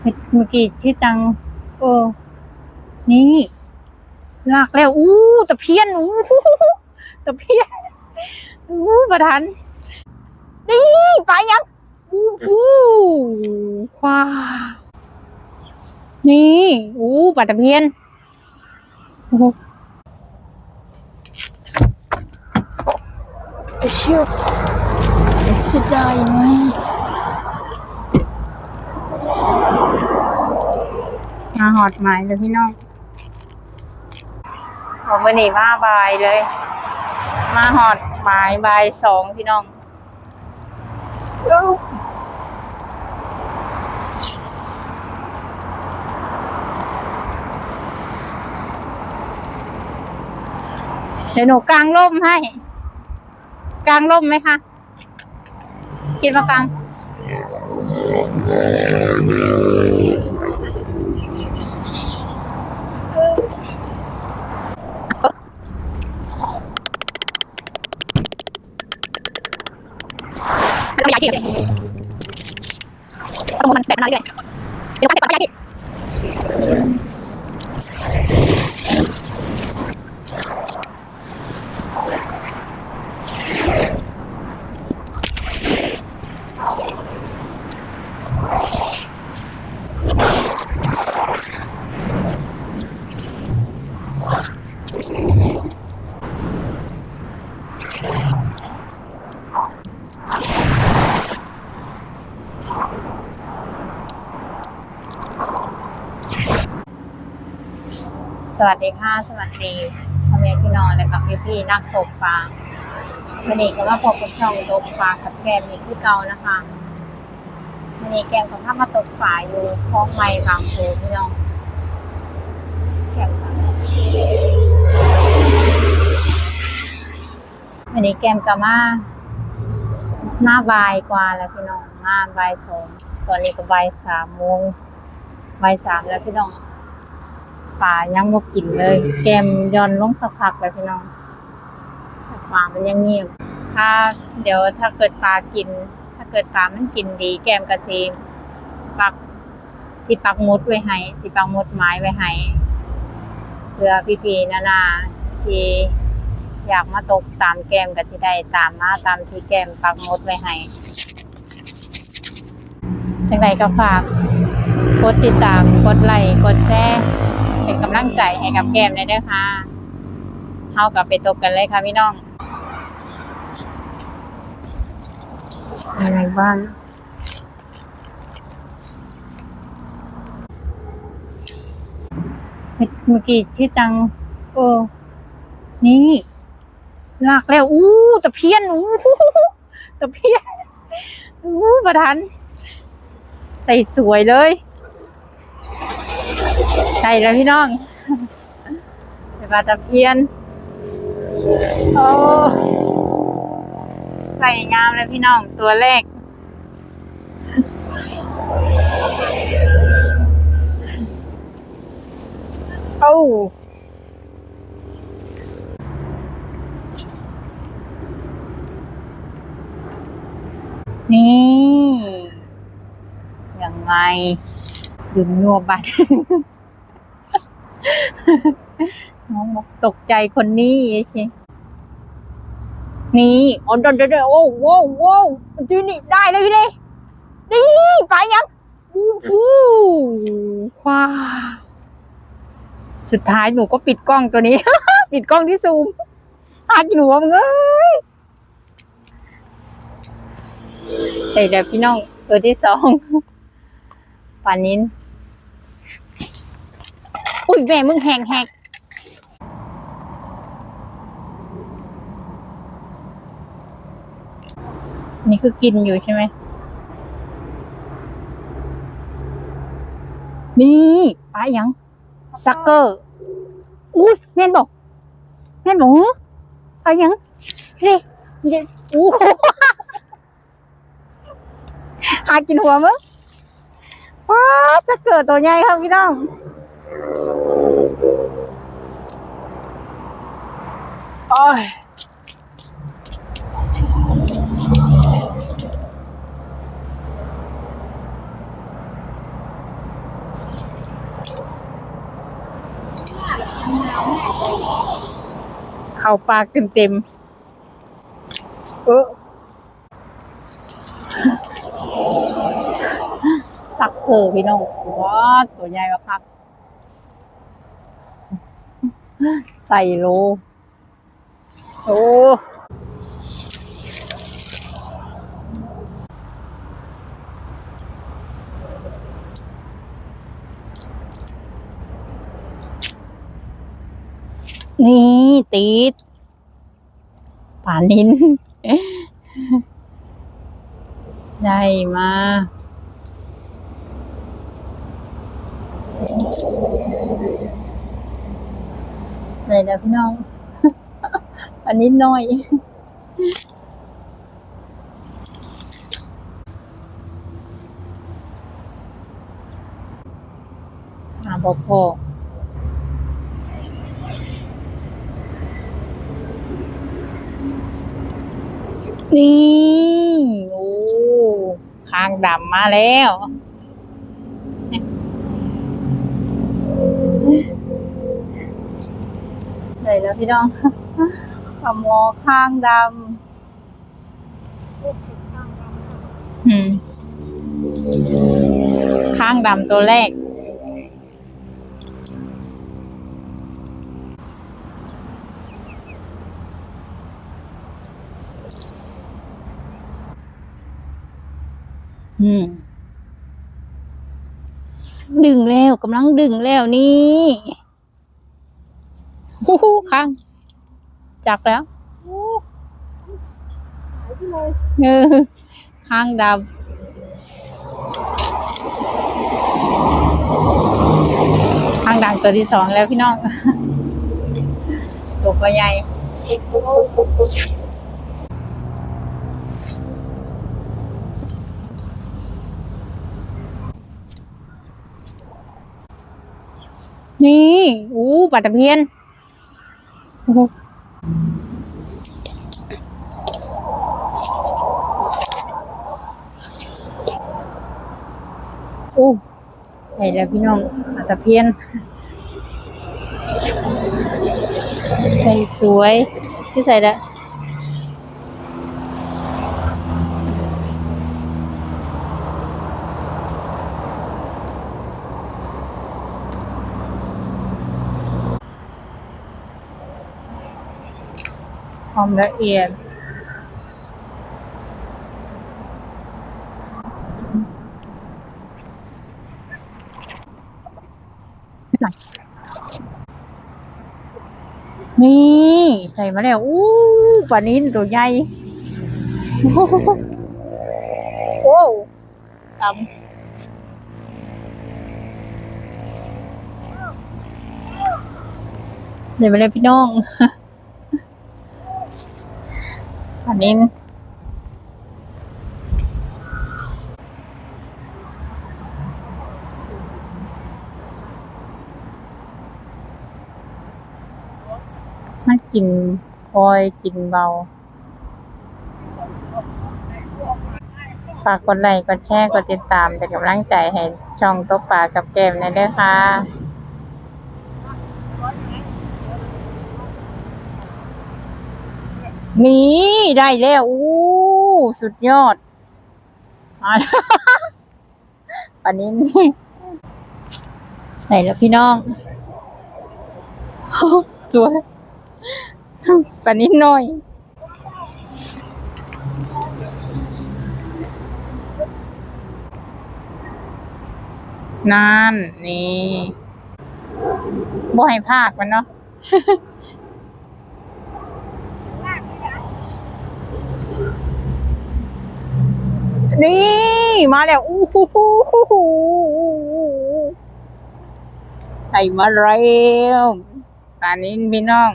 เมื่อกี้ที่จังเออนี่ลากแล้ว อู้ตะเพียนอู้ตะเพียนอู้ประทันนี่ไปยังอู้ฟูควานี่อู้ปลาตะเพียนโอ้เชื่อจะได้ไหม มาหอดหมายเลยพี่น้องบอกวันนี้มาบายเลย มาหอดหมายบายสองพี่น้องเดี๋ยวหนูกางร่มให้ กางร่มไหมคะ คิดว่ากาง เราอยากที่ประมวลแบบมาเรื่อยเดี๋ยวกันไปก่อนไป ที่สวัสดีค่ะสวัสดีพ่อแม่พี่น้องและกับพี่พี่นักตกปลาวันนี้ก็มาพบกับช่องตกปลากับแกมอีกที่เก่านะคะวันนี้แกมกับข้ามาตกปลาอยู่คลองไม้บางโพพี่น้องแกมค่ะวันนี้แกมกับมาหน้าบายกว่าแล้วพี่น้องหน้าบายสองตอนนี้ก็บายสามโมงบายสามแล้วพี่น้อง ป่ายังบ่กินเลย แกมย้อนลงสักพักเลยพี่น้องป่ามันยังเงียบ ถ้าเดี๋ยวถ้าเกิดปลากิน ถ้าเกิดปลามันกินดี แกมกระซีปักสิปักมุดไว้ให้สิปักมุดไม้ไว้ให้เพื่อพี่ๆนานาที่อยากมาตกตามแกมก็ที่ได้ตามมาตามที่แกมปักมุดไว้ให้จังใดก็ฝาก กดติดตาม กดไลค์ กดแชร์ เป็นกำลังใจให้กับแก้มได้ด้วยค่ะเฮากลับไปตกกันเลยค่ะพี่น้อง อะไรบ้าง เมื่อกี้ที่จังเออนี่ลากแล้ว อู้ตะเพียน อู้ตะเพียน อู้ประทัน ใส่สวยเลย ใช่แล้วพี่น้องเป็นปลาตะเพียน โอ้ใส่งามเลยพี่น้องตัวแรก โอ้นี่ ยังไงดึงนัวบัตร น้องบอกตกใจคนนี้ใช่นี่โอ้เดี๋ยวเดี๋ยวเดี๋ยวโอ้โว้วโว้วดูนี่ได้เลยพี่เลยนี่ไปยังฟูฟูว้าสุดท้ายหนูก็ปิดกล้องตัวนี้ ปิดกล้องที่ซูมอาจหนูมึงเอ้ยแต่เดี๋ยวพี่น้องตัวที่สองปานนี้ อุ้ยแม่มึงแหงแหกนี่คือกินอยู่ใช่ไหม นี่ปลายังซักเกอร์ อุ้ยแม่นบอก แม่นบอกปลายังเฮ้ยเดี๋ยวอู้หูหากินหัวมึงว้าจะเกิดตัวใหญ่ครับพี่น้อง โอ้เข่าปากเต็มเต็มเออสักเธอพี่น้องว้าตัวใหญ่มาพัก ใส่โล โอ้นี่ติดป่านิน ได้มาเลยนะพี่น้อง อันนี้น้อย หาบอกพอนี่ โอ้คางดำมาแล้ว เลยแล้วพี่น้อง ปลาหมอข้างดำอืม ข้างดำตัวแรก อืม ดึงแล้วกำลังดึงแล้วนี่ฮู้ฮู้ข้าง จักแล้วเออข้างดำข้างดำตัวที่สองแล้วพี่น้องตัวก็ใหญ่นี่ อู้ปลาตะเพียนโอู้ไหญ่แล้วพี่น้องปลาตะเพียน ใส่สวยพี่ใส่ละ หอมละเอียด นี่ใส่มาแล้ว อู้ปลานิ้นตัวใหญ่โอ้โหโอ้ดำเดี๋ยวมาเลยพี่น้อง ปลา นิ้นมากินคอยกินเบา ฝากกดไลค์กดแชร์กดติดตามเป็นกำลังใจให้ช่องตกปลากับแก้มในเด้อค่ะ นี่ได้แล้วอู้สุดยอดมาแล้วปันนี้นี่ไหนแล้วพี่น้องสวยปันนี้น้อย นั่น นี่บ่ให้พากมันเนาะ นี่มาแล้วอู้หูหูหูหูใส่มาแล้วป่านนี้พี่น้อง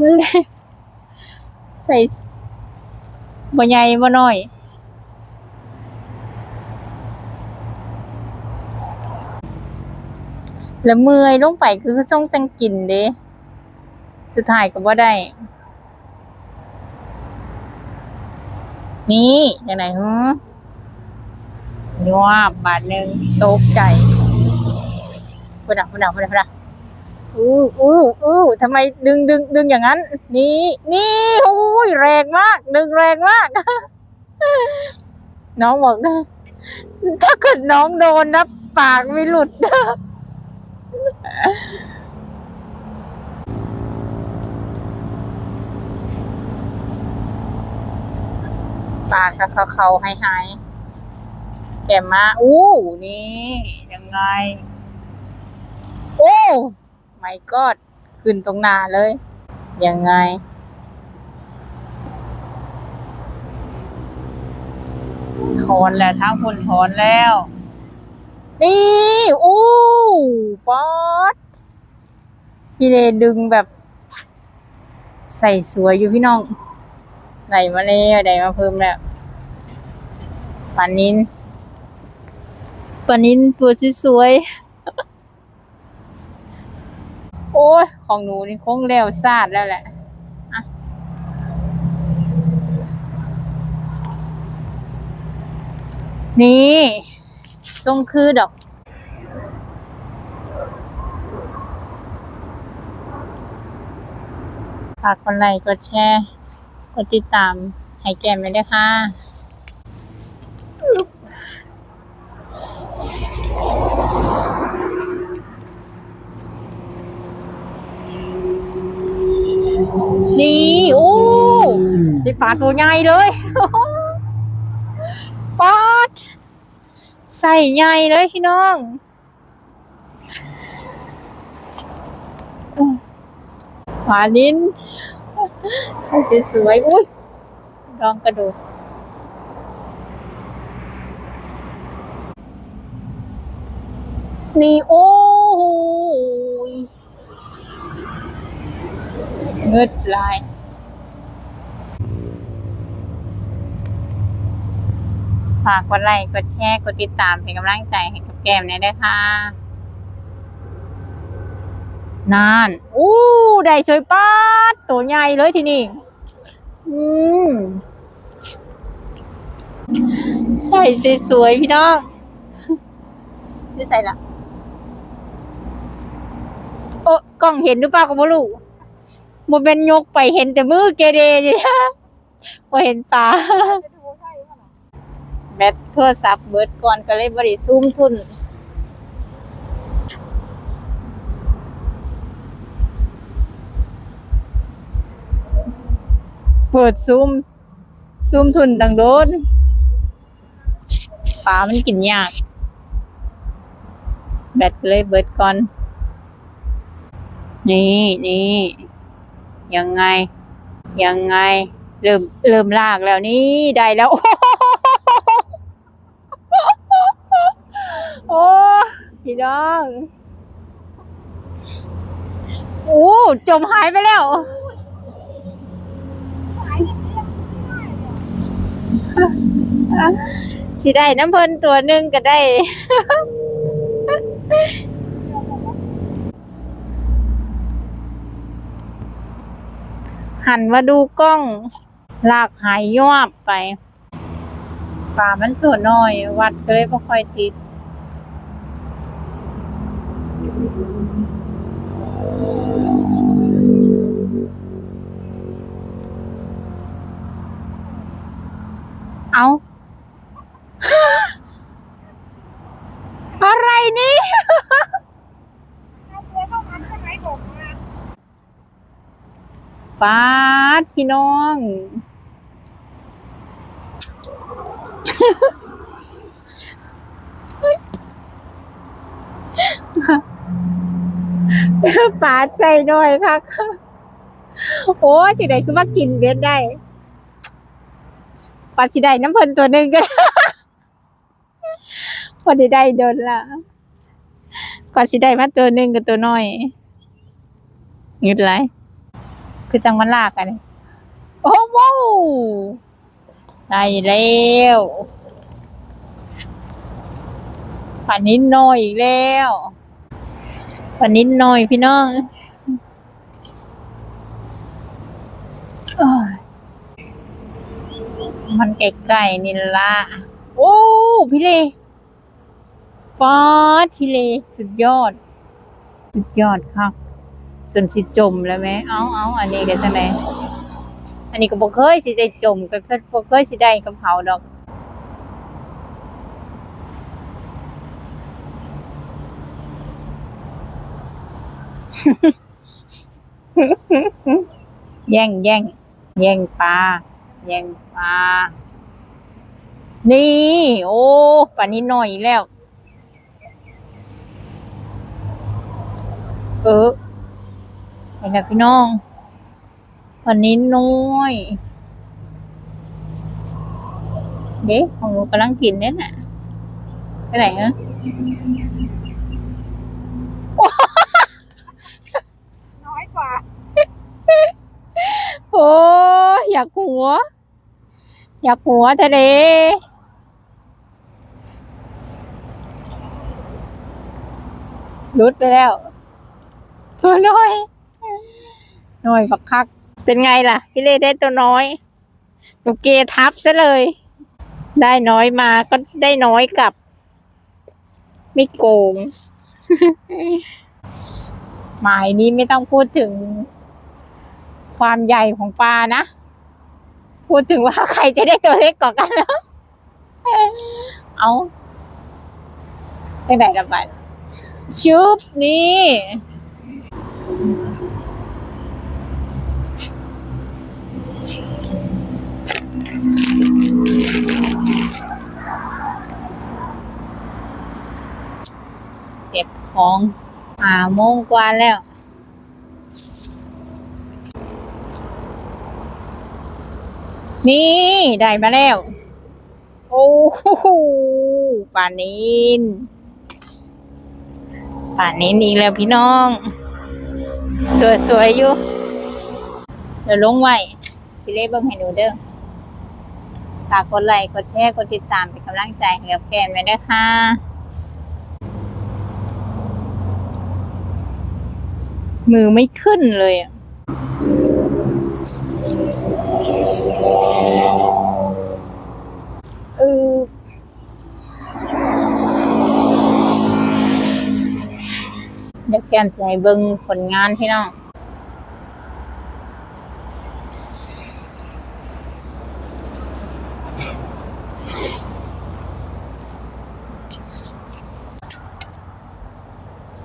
มาแล้วใส่บ่ใหญ่บ่น้อยแล้วเมื่อยลงไปคือต้องจังกินเด้สุดท้ายก็บ่ได้ นี่ยังไงฮึยวบบาทหนึ่งตกใจพุ่นอะพุ่นอะพุ่นอะพุ่นอะอู้อู้อู้ทำไมดึงดึงดึงอย่างนั้น นี่นี่โอ้ยแรงมาก ดึงแรงมาก น้องบอกนะถ้าเกิดน้องโดนนะปากไม่หลุดปากกับเขาเขาหายหายแกมาอู้นี่ ยังไง โอ้ไม่กอดขึ้นตรงหน้าเลย ยังไง ถอนแล้วทั้งคนถอนแล้ว นี่อู้ป๊อดพี่เลดึงแบบ ใส่สวยอยู่พี่น้องไหนมาแล้วไหนมาเพิ่มแล้ว ปลานินปลานินตัวสวยๆโอ้ย ของหนูนี่คงแล้วซาดแล้วแหละนี่ทรงคือดอก ฝากกดไลค์กดแชร์ กดติดตาม ให้แก้มเลยด้วยค่ะ นี่โอ้ได้ปลาตัวใหญ่เลยปอดใส่ใหญ่เลยพี่น้องปลาลิ้นใส่สวยๆอุ้ยลองกระโดดนี่โอ้ย เงืดลายฝากกดไลค์กดแชร์กดติดตามเป็นกำลังใจให้กับแก้มเนี่ยด้วยค่ะนานอู้ได้สวยป้าดตัวใหญ่เลยทีนี่อืมใส่สวยๆพี่น้องไม่ใส่ละโอ้กล้องเห็นหรือเปล่าก็ไม่รู้ โมเป็นยกไปเห็นแต่มือเกเรเนี่ยพอเห็นปลาแบตโทรศัพท์เบิดก่อนก็เลยบริซูมทุนเปิดซูมซูมทุนต่างโดนปลามันกินยาก แบตเลยเบิดก่อน นี่นี่ ยังไง ยังไง เริ่มเริ่มลากแล้วนี่ได้แล้วโอ้พี่น้องโอ้จมหายไปแล้วสิได้น้ำเพิ่นตัวหนึ่งก็ได้ หันมาดูกล้อง ลากหายยวบไป ป่ามันตัวน้อย วัดก็เลยไม่ค่อยติด เอา อะไรนี่ ป้า ดพี่น้องปาดใส่หน่อยค่ะโอ้จิได้คือว่ากินเบ็ดได้ปาดสิได้น้ำเพลินตัวหนึ่งก็พอด้ได้โดนละก่อนสิได้มาตัวหนึ่งกับตัวน้อยงึดไร คือจังมันลากกันนี่โอ้โห ได้แล้วป่านนิดน้อยอีกแล้วป่านนิดน้อยพี่น้องอมันไกลๆนี่ละโอ้พี่เลป๊อดทีเลสุดยอด สุดยอดครับ จนสิจมแล้วไหมเอาเอาอันนี้ก็จะไหน อันนี้ก็บอกเคยสิได้จมก็บอกเคยสิได้กับเขาดอกแย่งแย่งแย่งปลาแย่งปลานี่ โอ้ปลานี้หน่อยแล้ว เออเห็นแล้วพี่น้อง ปลานี้น้อยเด็กของหนูกำลังกินเนี่ยน่ะไปไหนฮะน้อยกว่า โอ้ยอยากหัว อยากหัวทะเลรุดไปแล้ว ตัวน้อย น้อยบักคัก เป็นไงล่ะ พี่เล่ได้ตัวน้อยหนูเกทับซะเลย ได้น้อยมาก็ได้น้อยกลับ ไม่โกง หมายนี้ไม่ต้องพูดถึง ความใหญ่ของปลานะ พูดถึงว่าใครจะได้ตัวเล็กกว่ากันนะเอาจังไหนระบาดชุบนี่ ก็บของหาโมงกว่าแล้ว นี่ ได้มาแล้ว โอ้โหป่านินป่านินอีกแล้วพี่น้อง ตัวสวยอยู่ เดี๋ยวลงไว้พี่เล่เบิ่งให้หนูเด้อฝากกดไลค์ กดแชร์ กดติดตามเป็นกำลังใจให้กับแกนไว้ด้วยค่ะ มือไม่ขึ้นเลยอะเออเดี๋ยวแกมจะให้เบิ่งผลงานพี่น้อง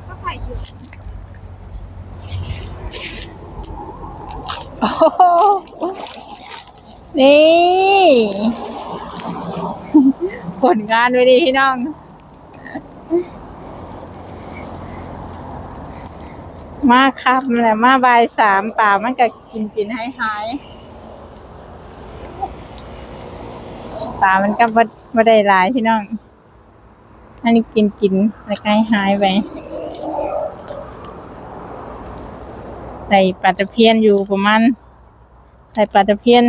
ก็ใส่อยู่ โอ้โห นี่ ผลงานไว้ดีพี่น้อง มาครับแหละมาบายสามป่ามันก็กินกินให้หายป่ามันก็บ่บ่ได้หลายพี่น้อง อันนี้กินกินแล้วก็ให้หายไป ใส่ปลาตะเพียนอยู่ประมาณใส่ปลาตะเพียน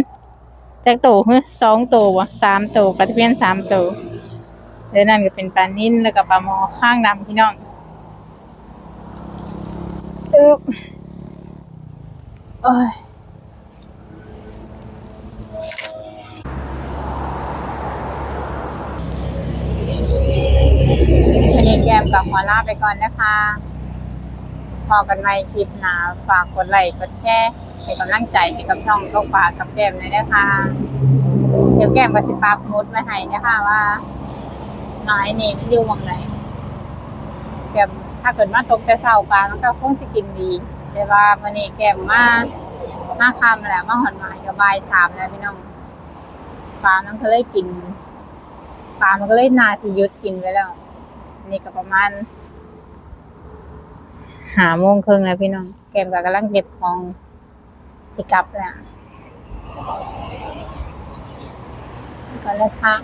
จักโตเฮ้สองโตวะสามโตปลาตะเพียนสามโตเดี๋ยวนั่นก็เป็นปลานิ่นแล้วก็ปลาหมอข้างดำพี่น้องอึ๊บโอ้ยวันนี้แกมกับหัวลาไปก่อนนะคะ พอกันใหม่คลิปหนาฝากกดไลค์กดแชร์เป็นกำลังใจให้กับช่องโลกฝากกับแก้มเลยนะคะเดี๋ยวแก้มก็สิปากมุดไว้ให้นะคะว่าน่อยนี่มันอยู่หมองไหนแก้มถ้าเกิดมาตกแต่เช้าปลามันก็คงสิกินดีแต่ว่าวันนี้แก้มมาห้าคำแหละมาหอนหมายกับบ่ายสามแล้วพี่น้องปลามันก็เลยกินปลามันก็เลยนาทียุดกินไปแล้ว นี่ก็ประมาณ หาโมงครึ่งแล้วพี่น้องแกมก็กำลังเก็บของสิกลับแล้วก็เลยพัก